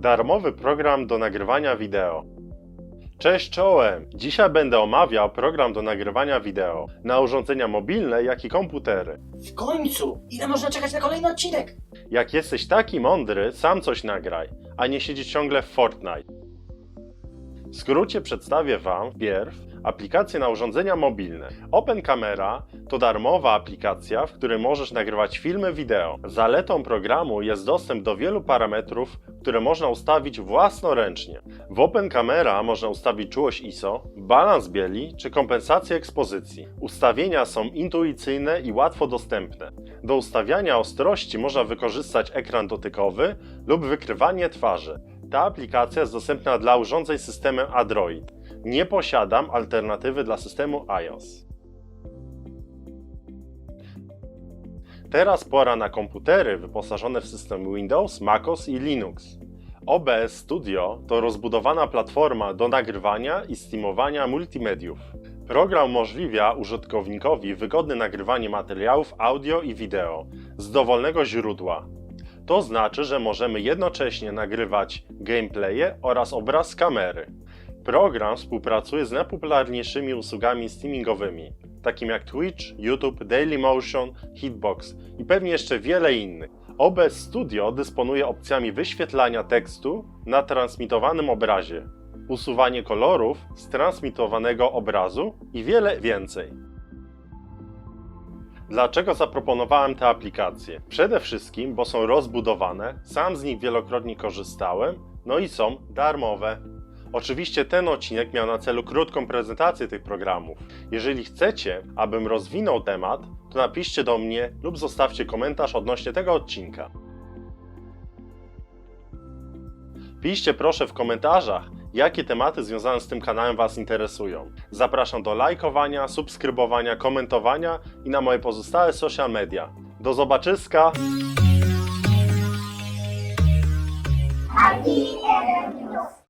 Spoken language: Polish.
Darmowy program do nagrywania wideo. Cześć czołem! Dzisiaj będę omawiał program do nagrywania wideo na urządzenia mobilne, jak i komputery. W końcu! Ile można czekać na kolejny odcinek? Jak jesteś taki mądry, sam coś nagraj, a nie siedzieć ciągle w Fortnite. W skrócie przedstawię Wam wpierw aplikację na urządzenia mobilne. Open Camera to darmowa aplikacja, w której możesz nagrywać filmy wideo. Zaletą programu jest dostęp do wielu parametrów, które można ustawić własnoręcznie. W Open Camera można ustawić czułość ISO, balans bieli czy kompensację ekspozycji. Ustawienia są intuicyjne i łatwo dostępne. Do ustawiania ostrości można wykorzystać ekran dotykowy lub wykrywanie twarzy. Ta aplikacja jest dostępna dla urządzeń systemem Android. Nie posiadam alternatywy dla systemu iOS. Teraz pora na komputery wyposażone w system Windows, MacOS i Linux. OBS Studio to rozbudowana platforma do nagrywania i streamowania multimediów. Program umożliwia użytkownikowi wygodne nagrywanie materiałów audio i wideo z dowolnego źródła. To znaczy, że możemy jednocześnie nagrywać gameplaye oraz obraz kamery. Program współpracuje z najpopularniejszymi usługami streamingowymi, takimi jak Twitch, YouTube, Dailymotion, Hitbox i pewnie jeszcze wiele innych. OBS Studio dysponuje opcjami wyświetlania tekstu na transmitowanym obrazie, usuwanie kolorów z transmitowanego obrazu i wiele więcej. Dlaczego zaproponowałem te aplikacje? Przede wszystkim, bo są rozbudowane, sam z nich wielokrotnie korzystałem, no i są darmowe. Oczywiście ten odcinek miał na celu krótką prezentację tych programów. Jeżeli chcecie, abym rozwinął temat, to napiszcie do mnie lub zostawcie komentarz odnośnie tego odcinka. Piszcie proszę w komentarzach, jakie tematy związane z tym kanałem Was interesują. Zapraszam do lajkowania, subskrybowania, komentowania i na moje pozostałe social media. Do zobaczyska!